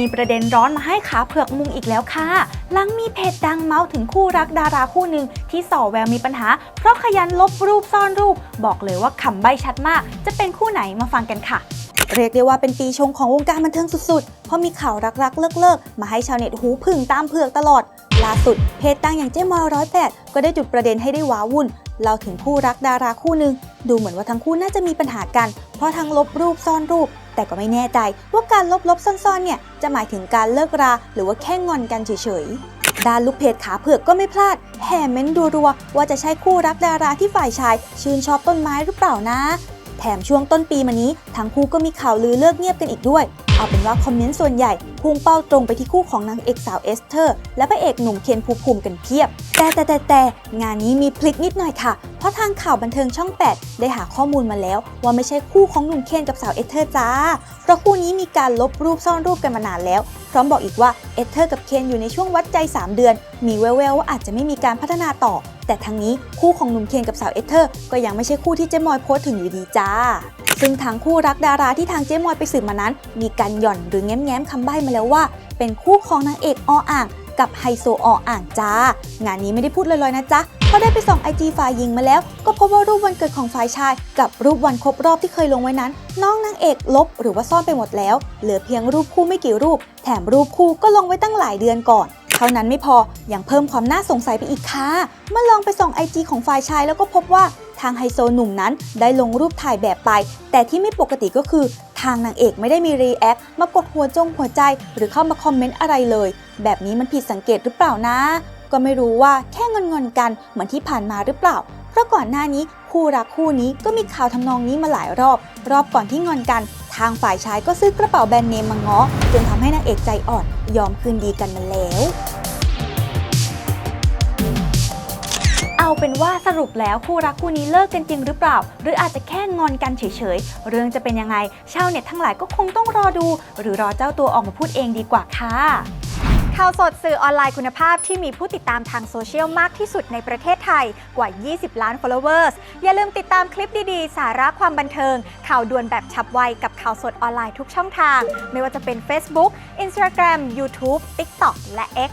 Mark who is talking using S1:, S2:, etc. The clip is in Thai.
S1: มีประเด็นร้อนมาให้ขาเผือกมุงอีกแล้วค่ะ หลังมีเพจดังเมาส์ถึงคู่รักดาราคู่หนึ่งที่ส่อแววมีปัญหา เพราะขยันลบรูปซ่อนรูป บอกเลยว่าคำใบ้ชัดมาก จะเป็นคู่ไหนมาฟังกันค่ะ เรียกได้ว่าเป็นปีชงของวงการบันเทิงสุดๆ เพราะมีข่าวรักๆ เลิกๆ มาให้ชาวเน็ตหูผึ่งตามเผือกตลอดล่าสุดเพจดังอย่างเจ๊มอยร้อยแปดก็ได้จุดประเด็นให้ได้ว้าวุ่น เราถึงคู่รักดาราคู่หนึ่งดูเหมือนว่าทั้งคู่น่าจะมีปัญหากัน เพราะทั้งลบรูปซ่อนรูป แต่ก็ไม่แน่ใจว่าการลบๆซ่อนๆเนี่ยจะหมายถึงการเลิกรา หรือว่าแค่งอนกันเฉยๆดานลูกเพจขาเผือกก็ไม่พลาดแห่เม้นต์รัวๆว่าจะใช่คู่รักดาราที่ฝ่ายชาย ชื่นชอบต้นไม้หรือเปล่านะ แถมช่วงต้นปีมานี้ ทั้งคู่ก็มีข่าวลือเลิกเงียบกันอีกด้วย เอาเป็นว่าคอมเมนต์ส่วนใหญ่พุ่งเป้าตรงไปที่คู่ของนางเอกสาวเอสเธอร์ และพระเอกหนุ่มเคนภูมิภูมิกันเพียบ แต่แต่แต่แต่งานนี้มีพลิกนิดหน่อยค่ะ เพราะทางข่าวบันเทิงช่อง 8 ได้หาข้อมูลมาแล้ว ว่าไม่ใช่คู่ของหนุ่มเคนกับสาวเอสเธอร์จ้า เพราะคู่นี้มีการลบรูปซ่อนรูปกันมานานแล้ว พร้อมบอกอีกว่าเอสเธอร์กับเคนอยู่ในช่วงวัดใจ 3 เดือน มีแววๆว่าอาจจะไม่มีการพัฒนาต่อ แต่ทั้งนี้คู่ของหนุ่มเคนกับสาวเอสเธอร์ ก็ยังไม่ใช่คู่ที่เจมอยโพสถึงอยู่ดีจ้า ซึ่งทางคู่รักดาราที่ทางเจมอยไปสืบมานั้น มีการหย่อนหรือแง้มๆคำใบ้มาแล้วว่า เป็นคู่ของนางเอกออ่าง กับไฮโซออ่างจ้า งานนี้ไม่ได้พูดลอยๆนะจ๊ะเพราะได้ไปส่องไอจีฝ่ายหญิงมาแล้ว ก็พบว่ารูปวันเกิดของฝ่ายชาย กับรูปวันครบรอบที่เคยลงไว้นั้น น้องนางเอกลบหรือว่าซ่อนไปหมดแล้ว เหลือเพียงรูปคู่ไม่กี่รูป แถมรูปคู่ก็ลงไว้ตั้งหลายเดือนก่อนเท่านั้นไม่พอ ยังเพิ่มความน่าสงสัยไปอีกค่ะ เมื่อลองไปส่องไอจีของฝ่ายชายแล้วก็พบว่า ทางไฮโซหนุ่มนั้นได้ลงรูปถ่ายแบบไป แต่ที่ไม่ปกติก็คือ ทางนางเอกไม่ได้มีรีแอคมากดหัวจงหัวใจ หรือเข้ามาคอมเมนต์อะไรเลย แบบนี้มันผิดสังเกตหรือเปล่านะ ก็ไม่รู้ว่าแค่งอนๆกันเหมือนที่ผ่านมาหรือเปล่าเพราะก่อนหน้านี้คู่รักคู่นี้ก็มีข่าวทำนองนี้มาหลายรอบ รอบก่อนที่งอนกัน ทางฝ่ายชายก็ซื้อกระเป๋าแบรนด์เนมมาง้อจนทำให้นางเอกใจอ่อนยอมคืนดีกันมาแล้ว เอาเป็นว่าสรุปแล้วคู่รักคู่นี้เลิกกันจริงหรือเปล่า หรืออาจจะแค่งอนกันเฉยๆ เรื่องจะเป็นยังไงชาวเน็ตทั้งหลายก็คงต้องรอดู หรือรอเจ้าตัวออกมาพูดเองดีกว่าค่ะ
S2: ข่าวสดสื่อออนไลน์คุณภาพที่มีผู้ติดตามทางโซเชียลมากที่สุดในประเทศไทยกว่า 20 ล้าน followers อย่าลืมติดตามคลิปดีๆ สาระความบันเทิง ข่าวด่วนแบบฉับไวกับข่าวสดออนไลน์ทุกช่องทาง ไม่ว่าจะเป็น Facebook Instagram YouTube TikTok และ X